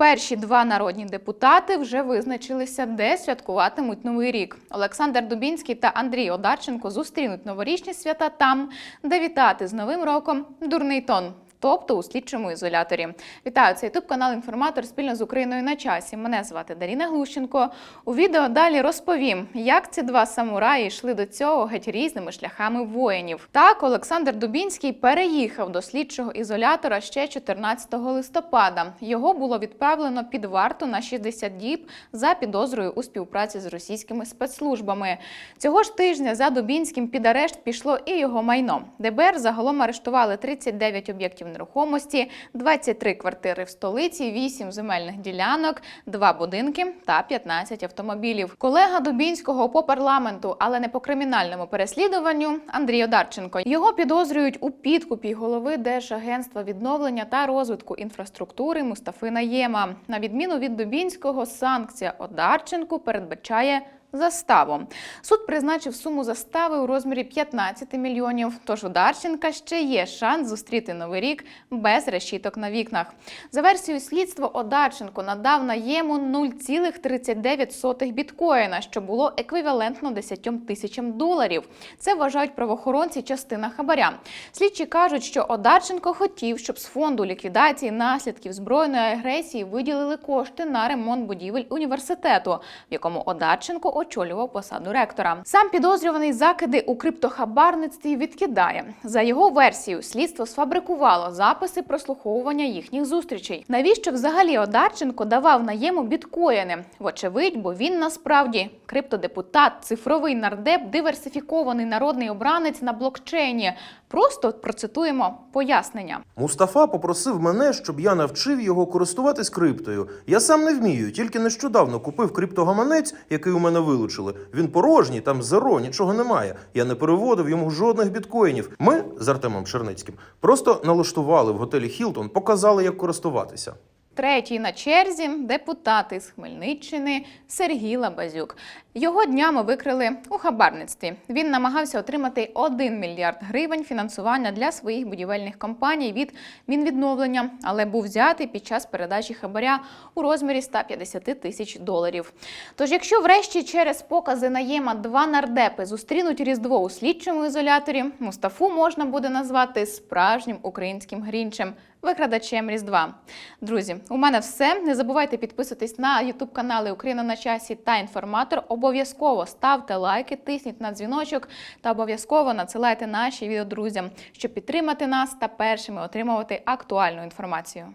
Перші два народні депутати вже визначилися, де святкуватимуть новий рік. Олександр Дубінський та Андрій Одарченко зустрінуть новорічні свята там, де вітати з новим роком дурний тон. Тобто у слідчому ізоляторі. Вітаю, це ютуб канал Інформатор спільно з Україною на часі. Мене звати Даріна Глущенко. У відео далі розповім, як ці два самураї йшли до цього геть різними шляхами воїнів. Так, Олександр Дубінський переїхав до слідчого ізолятора ще 14 листопада. Його було відправлено під варту на 60 діб за підозрою у співпраці з російськими спецслужбами. Цього ж тижня за Дубінським під арешт пішло і його майно. ДБР загалом арештували 39 об'єктів нерухомості, 23 квартири в столиці, 8 земельних ділянок, 2 будинки та 15 автомобілів. Колега Дубінського по парламенту, але не по кримінальному переслідуванню Андрій Одарченко. Його підозрюють у підкупі голови Держагентства відновлення та розвитку інфраструктури Мустафи Наєма. На відміну від Дубінського, санкція Одарченку передбачає заставу. Суд призначив суму застави у розмірі 15 мільйонів. Тож у Дарченка ще є шанс зустріти новий рік без решіток на вікнах. За версією слідства, Одарченко надав наєму 0,39 біткоїна, що було еквівалентно 10 тисячам доларів. Це вважають правоохоронці частина хабаря. Слідчі кажуть, що Одарченко хотів, щоб з фонду ліквідації наслідків збройної агресії виділили кошти на ремонт будівель університету, в якому Одарченко очолював посаду ректора. Сам підозрюваний закиди у криптохабарництві відкидає. За його версією, слідство сфабрикувало записи прослуховування їхніх зустрічей. Навіщо взагалі Одарченко давав наєму біткоїни? Вочевидь, бо він насправді криптодепутат, цифровий нардеп, диверсифікований народний обранець на блокчейні. Просто процитуємо пояснення. Мустафа попросив мене, щоб я навчив його користуватись криптою. Я сам не вмію, тільки нещодавно купив криптогаманець, який у мене вилучили. Він порожній, там зеро, нічого немає. Я не переводив йому жодних біткоїнів. Ми з Артемом Черницьким просто налаштували в готелі Хілтон, показали, як користуватися. Третій на черзі депутат із Хмельниччини Сергій Лабазюк. Його днями викрили у хабарництві. Він намагався отримати 1 мільярд гривень фінансування для своїх будівельних компаній від Мінвідновлення, але був взятий під час передачі хабаря у розмірі 150 тисяч доларів. Тож, якщо врешті через покази наєма два нардепи зустрінуть різдво у слідчому ізоляторі, Мустафу можна буде назвати справжнім українським грінчем. Викрадачем Різдва. Друзі, у мене все. Не забувайте підписуватись на Ютуб канали Україна на часі та інформатор. Обов'язково ставте лайки, тисніть на дзвіночок та обов'язково надсилайте наші відео друзям, щоб підтримати нас та першими отримувати актуальну інформацію.